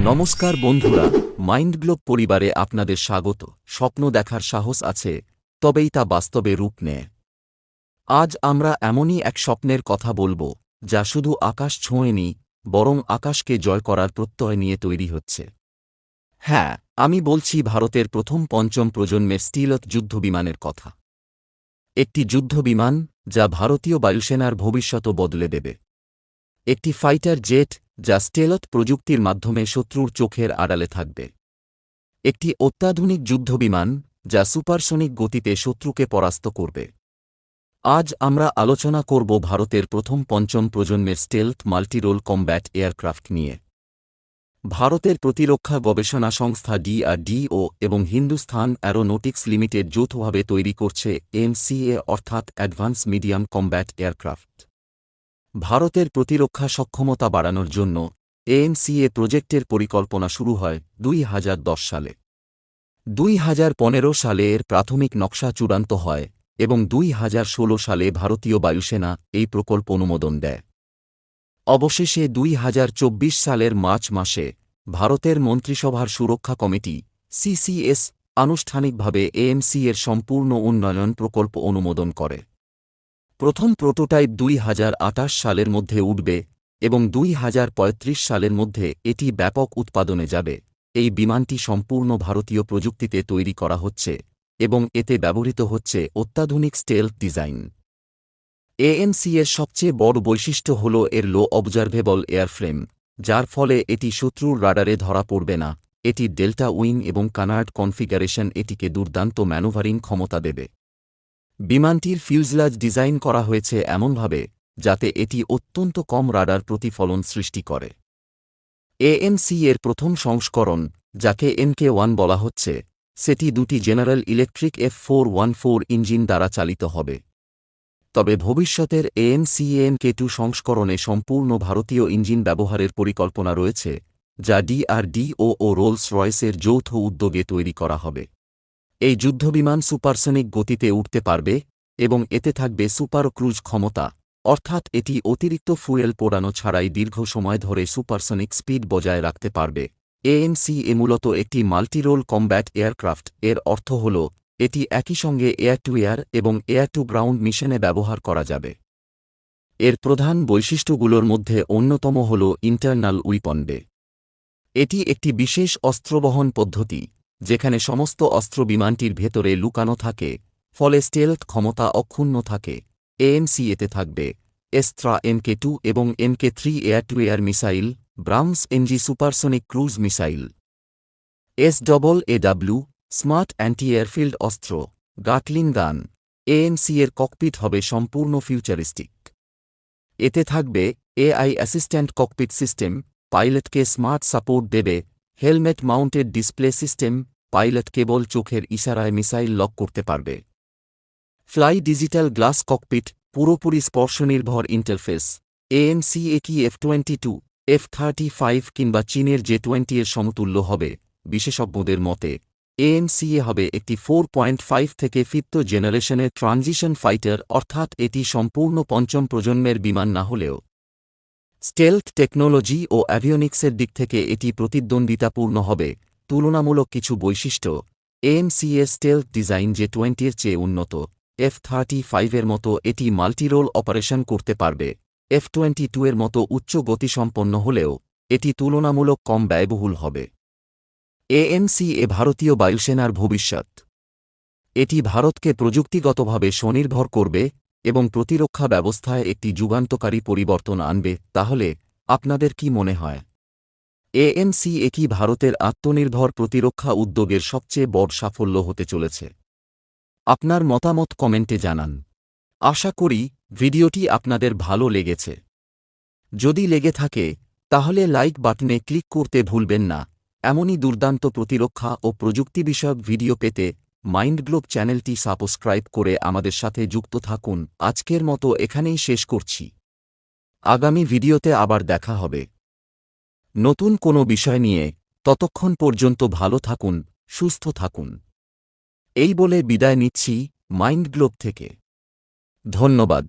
নমস্কার বন্ধুরা mind globe পরিবারে আপনাদের স্বাগত। স্বপ্ন দেখার সাহস আছে, তবেই তা বাস্তবে রূপ নেয়। আজ আমরা এমনই এক স্বপ্নের কথা বলব, যা শুধু আকাশ ছোঁয়নি বরং আকাশকে জয় করার প্রত্যয় নিয়ে তৈরি হচ্ছে। হ্যাঁ আমি বলছি ভারতের প্রথম পঞ্চম প্রজন্মের স্টিলত যুদ্ধবিমানের কথা। একটি যুদ্ধবিমান, যা ভারতীয় বায়ুসেনার ভবিষ্যতও বদলে দেবে। একটি ফাইটার জেট যা স্টেলত প্রযুক্তির মাধ্যমে শত্রুর চোখের আড়ালে থাকবে। একটি অত্যাধুনিক যুদ্ধবিমান যা সুপারসনিক গতিতে শত্রুকে পরাস্ত করবে। আজ আমরা আলোচনা করব ভারতের প্রথম পঞ্চম প্রজন্মের স্টেলথ মাল্টিরোল কম্ব্যাট এয়ারক্রাফট নিয়ে। ভারতের প্রতিরক্ষা গবেষণা সংস্থা ডিআরডিও এবং হিন্দুস্থান অ্যারোনোটিক্স লিমিটেড যৌথভাবে তৈরি করছে এমসিএ অর্থাৎ অ্যাডভান্স মিডিয়াম কম্ব্যাট এয়ারক্রাফট। ভারতের প্রতিরক্ষা সক্ষমতা বাড়ানোর জন্য এএমসিএ প্রজেক্টের পরিকল্পনা শুরু হয় দুই হাজার দশ সালে। দুই সালে এর প্রাথমিক নকশা চূড়ান্ত হয় এবং দুই হাজার ষোলো সালে ভারতীয় বায়ুসেনা এই প্রকল্প অনুমোদন দেয়। অবশেষে দুই হাজার চব্বিশ সালের মার্চ মাসে ভারতের মন্ত্রিসভার সুরক্ষা কমিটি সিসিএস আনুষ্ঠানিকভাবে এএমসি এর সম্পূর্ণ উন্নয়ন প্রকল্প অনুমোদন করে। প্রথম প্রোটোটাইপ দুই হাজার আটাশ সালের মধ্যে উঠবে এবং দুই হাজার পঁয়ত্রিশ সালের মধ্যে এটি ব্যাপক উৎপাদনে যাবে। এই বিমানটি সম্পূর্ণ ভারতীয় প্রযুক্তিতে তৈরি করা হচ্ছে এবং এতে ব্যবহৃত হচ্ছে অত্যাধুনিক স্টেলথ ডিজাইন। এএমসি এর সবচেয়ে বড় বৈশিষ্ট্য হল এর লো অবজারভেবল এয়ারফ্রেম, যার ফলে এটি শত্রুর রাডারে ধরা পড়বে না। এটি ডেল্টা উইং এবং কানার্ড কনফিগারেশন এটিকে দুর্দান্ত ম্যানোভারিং ক্ষমতা দেবে। বিমানটির ফিউজলাজ ডিজাইন করা হয়েছে এমনভাবে, যাতে এটি অত্যন্ত কম রাডার প্রতিফলন সৃষ্টি করে। এএমসি এর প্রথম সংস্করণ, যাকে এনকে ওয়ান বলা হচ্ছে, সেটি দুটি general electric F four one four engine দ্বারা চালিত হবে। তবে ভবিষ্যতের এএমসিএনকে টু সংস্করণে সম্পূর্ণ ভারতীয় ইঞ্জিন ব্যবহারের পরিকল্পনা রয়েছে, যা ডিআরডিও ও রোলস রয়েসের যৌথ উদ্যোগে তৈরি করা হবে। এই যুদ্ধবিমান সুপারসনিক গতিতে উঠতে পারবে এবং এতে থাকবে সুপার ক্রুজ ক্ষমতা। অর্থাৎ এটি অতিরিক্ত ফুয়েল পোড়ানো ছাড়াই দীর্ঘ সময় ধরে সুপারসনিক স্পিড বজায় রাখতে পারবে। এএমসি এ মূলত একটি মাল্টিরোল কমব্যাট এয়ারক্রাফট, এর অর্থ হল, এটি একই সঙ্গে এয়ার টু এয়ার এবং এয়ার টু গ্রাউন্ড মিশনে ব্যবহার করা যাবে। এর প্রধান বৈশিষ্ট্যগুলোর মধ্যে অন্যতম হল ইন্টারনাল উইপন্ডে এটি একটি বিশেষ অস্ত্রবহন পদ্ধতি। যেখানে সমস্ত অস্ত্র বিমানটির ভেতরে লুকানো থাকে, ফলে স্টেলথ ক্ষমতা অক্ষুণ্ণ থাকে। এএমসি এতে থাকবে। এস্ত্রা, এমকে টু এবং MK three air to air missile BrahMos NG supersonic cruise missile. S double A W smart anti airfield অস্ত্র, গাটলিন গান। এএমসি এর ককপিট হবে সম্পূর্ণ ফিউচারিস্টিক। এতে থাকবে এআই অ্যাসিস্ট্যান্ট ককপিট সিস্টেম, পাইলটকে স্মার্ট সাপোর্ট দেবে helmet mounted display system, pilot কেবল চোখের ইশারায় মিসাইল লক করতে পারবে। ফ্লাই ডিজিটাল গ্লাস ককপিট, পুরোপুরি স্পর্শনির্ভর ইন্টারফেস। এএমসি একি F twenty two F thirty five কিংবা চীনের জে টোয়েন্টি এর সমতুল্য হবে, বিশেষজ্ঞদের মতে। এএমসিএ হবে একটি ফোর পয়েন্ট ফাইভ থেকে ফিফথ জেনারেশনের ট্রানজিশন ফাইটার অর্থাৎ এটি সম্পূর্ণ পঞ্চম প্রজন্মের বিমান না হলেও। স্টেলথ টেকনোলজি ও অ্যাভিওনিক্সের দিক থেকে এটি প্রতিদ্বন্দ্বিতাপূর্ণ হবে। তুলনামূলক কিছু বৈশিষ্ট্য। এএমসিএ স্টেলথ ডিজাইন যে টোয়েন্টির চেয়ে উন্নত, এফ থার্টি ফাইভের মতো এটি মাল্টিরোল অপারেশন করতে পারবে। এফ টোয়েন্টি টু এর মতো উচ্চ গতিসম্পন্ন হলেও, এটি তুলনামূলক কম ব্যয়বহুল হবে। এএমসি এ ভারতীয় বায়ুসেনার ভবিষ্যৎ। এটি ভারতকে প্রযুক্তিগতভাবে স্বনির্ভর করবে এবং প্রতিরক্ষা ব্যবস্থায় একটি যুগান্তকারী পরিবর্তন আনবে, তাহলে আপনাদের কি মনে হয়? এএমসি এ কি ভারতের আত্মনির্ভর প্রতিরক্ষা উদ্যোগের সবচেয়ে বড় সাফল্য হতে চলেছে? আপনার মতামত কমেন্টে জানান। আশা করি ভিডিওটি আপনাদের ভালো লেগেছে। যদি লেগে থাকে, তাহলে লাইক বাটনে ক্লিক করতে ভুলবেন না। এমনই দুর্দান্ত প্রতিরক্ষা ও প্রযুক্তি বিষয়ক ভিডিও পেতে মাইন্ড গ্লোব চ্যানেলটি সাবস্ক্রাইব করে আমাদের সাথে যুক্ত থাকুন। আজকের মতো এখানেই শেষ করছি। আগামী ভিডিওতে আবার দেখা হবে। নতুন কোনো বিষয় নিয়ে ততক্ষণ পর্যন্ত ভালো থাকুন, সুস্থ থাকুন। এই বলে বিদায় নিচ্ছি মাইন্ড গ্লোব থেকে। ধন্যবাদ।